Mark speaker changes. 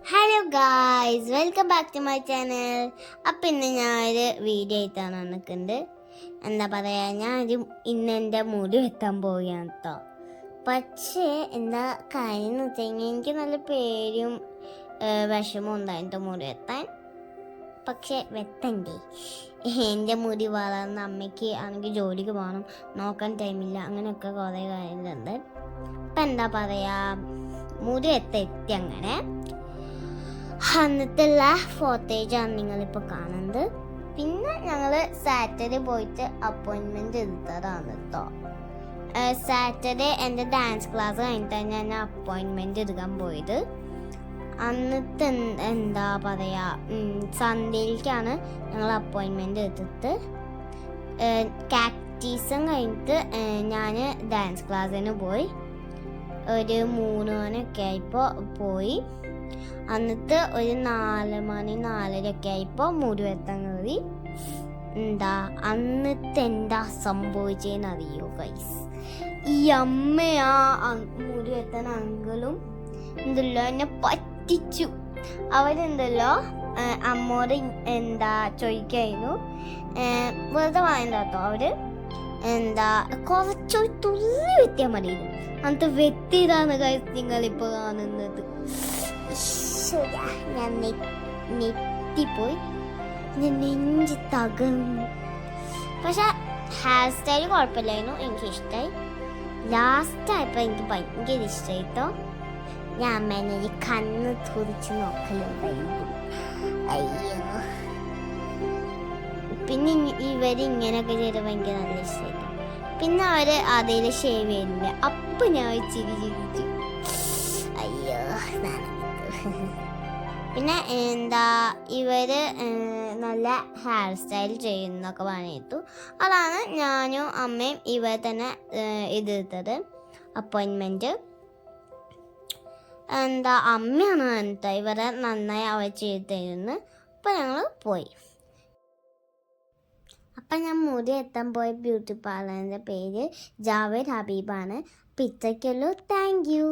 Speaker 1: Hello guys welcome back to my channel അപ്പം ഇന്ന് ഞാനൊരു വീഡിയോ ആയിട്ടാണ് നിൽക്കുന്നത് എന്താ പറയുക ഞാനൊരു ഇന്ന് എന്റെ മുടി വെത്താൻ പോവുകയാണ് കേട്ടോ പക്ഷേ എന്താ കാര്യം എന്ന് വെച്ച് കഴിഞ്ഞാൽ എനിക്ക് നല്ല പേരും വിഷമവും ഉണ്ടായിരുന്നു മുടി വെത്താൻ പക്ഷേ വെത്തണ്ടേ എന്റെ മുടി വളർന്ന അമ്മയ്ക്ക് ആണെങ്കിൽ ജോലിക്ക് പോകണം നോക്കാൻ ടൈമില്ല അങ്ങനെയൊക്കെ കുറേ കാര്യങ്ങളുണ്ട്. ഇപ്പം എന്താ പറയുക മുടി എത്തി അങ്ങനെ അന്നത്തുള്ള ഫോട്ടേജാണ് നിങ്ങളിപ്പോൾ കാണുന്നത്. പിന്നെ ഞങ്ങൾ സാറ്റർഡേ പോയിട്ട് അപ്പോയിൻമെന്റ് എടുത്തതാണ് കേട്ടോ സാറ്റർഡേ എന്റെ ഡാൻസ് ക്ലാസ് കഴിഞ്ഞിട്ടാണ് ഞാൻ അപ്പോയിൻമെന്റ് എടുക്കാൻ പോയത്. അന്നത്തെ എന്ത് പറയുക സൺഡേയിലേക്കാണ് ഞങ്ങൾ അപ്പോയിൻമെന്റ് എടുത്തിട്ട് കാക്ടീസും കഴിഞ്ഞിട്ട് ഞാൻ ഡാൻസ് ക്ലാസ്സിന് പോയി. ഒരു മൂന്ന് മണിയൊക്കെ ആയപ്പോൾ പോയി. അന്നത്തെ ഒരു നാല് മണി നാലരയൊക്കെ ആയപ്പോൾ മുടി വെത്താൻ കയറി. എന്താ അന്നത്തെ എന്താ സംഭവിച്ചതെന്ന് അറിയോ ഗൈസ് ഈ അമ്മയാ മുരുവത്തൻ വെത്താൻ അങ്കിളും എന്തല്ലോ എന്നെ പറ്റിച്ചു. അവരെന്തല്ലോ അമ്മോട് എന്താ ചോദിക്കായിരുന്നു. വെറുതെ വായന അവർ? എന്താ കുറച്ചൊരു തുള്ളി വെത്തിയാൽ മതി അന്നത്തെ വ്യക്തിതാണ് നിങ്ങൾ നിങ്ങളിപ്പോൾ കാണുന്നത്. ഞാൻ നെറ്റിപ്പോയി നെഞ്ച് തകർന്നു. പക്ഷെ ഹെയർ സ്റ്റൈൽ കുഴപ്പമില്ലായിരുന്നു എനിക്ക് ഇഷ്ടമായി ലാസ്റ്റ് ആയപ്പോൾ എനിക്ക് ഭയങ്കര ഇഷ്ടമായി കേട്ടോ ഞാൻ അമ്മേനെ ഒരു കണ്ണ് തുറിച്ച് നോക്കലുണ്ടായിരുന്നു അയ്യോ. പിന്നെ ഇ- ഇവരിങ്ങനെയൊക്കെ ചെയ്ത് ഭയങ്കര നല്ല ഇഷ്ടമായിരുന്നു പിന്നെ അവർ അതിൽ ഷേവ് ചെയ്യുന്നില്ല അപ്പൊ ഞാൻ ഒരു ചിരി ചിരിച്ചു. അയ്യോ. പിന്നെ എന്താ ഇവർ നല്ല ഹെയർ സ്റ്റൈൽ ചെയ്യുന്നൊക്കെ പറഞ്ഞിട്ടു. അതാണ് ഞാനും അമ്മയും ഇവർ തന്നെ ഇതെടുത്തത് അപ്പോയിൻമെന്റ് എന്താ അമ്മയാണ് എന്താ ഇവരെ നന്നായി അവർ ചെയ്ത് തരുന്നു അപ്പൊ ഞങ്ങൾ പോയി. അപ്പം ഞാൻ മുടി എത്താൻ പോയ ബ്യൂട്ടി പാർലറിന്റെ പേര് ജാവേദ് ഹബീബാണ്. പിച്ചയ്ക്കല്ലോ താങ്ക് യു.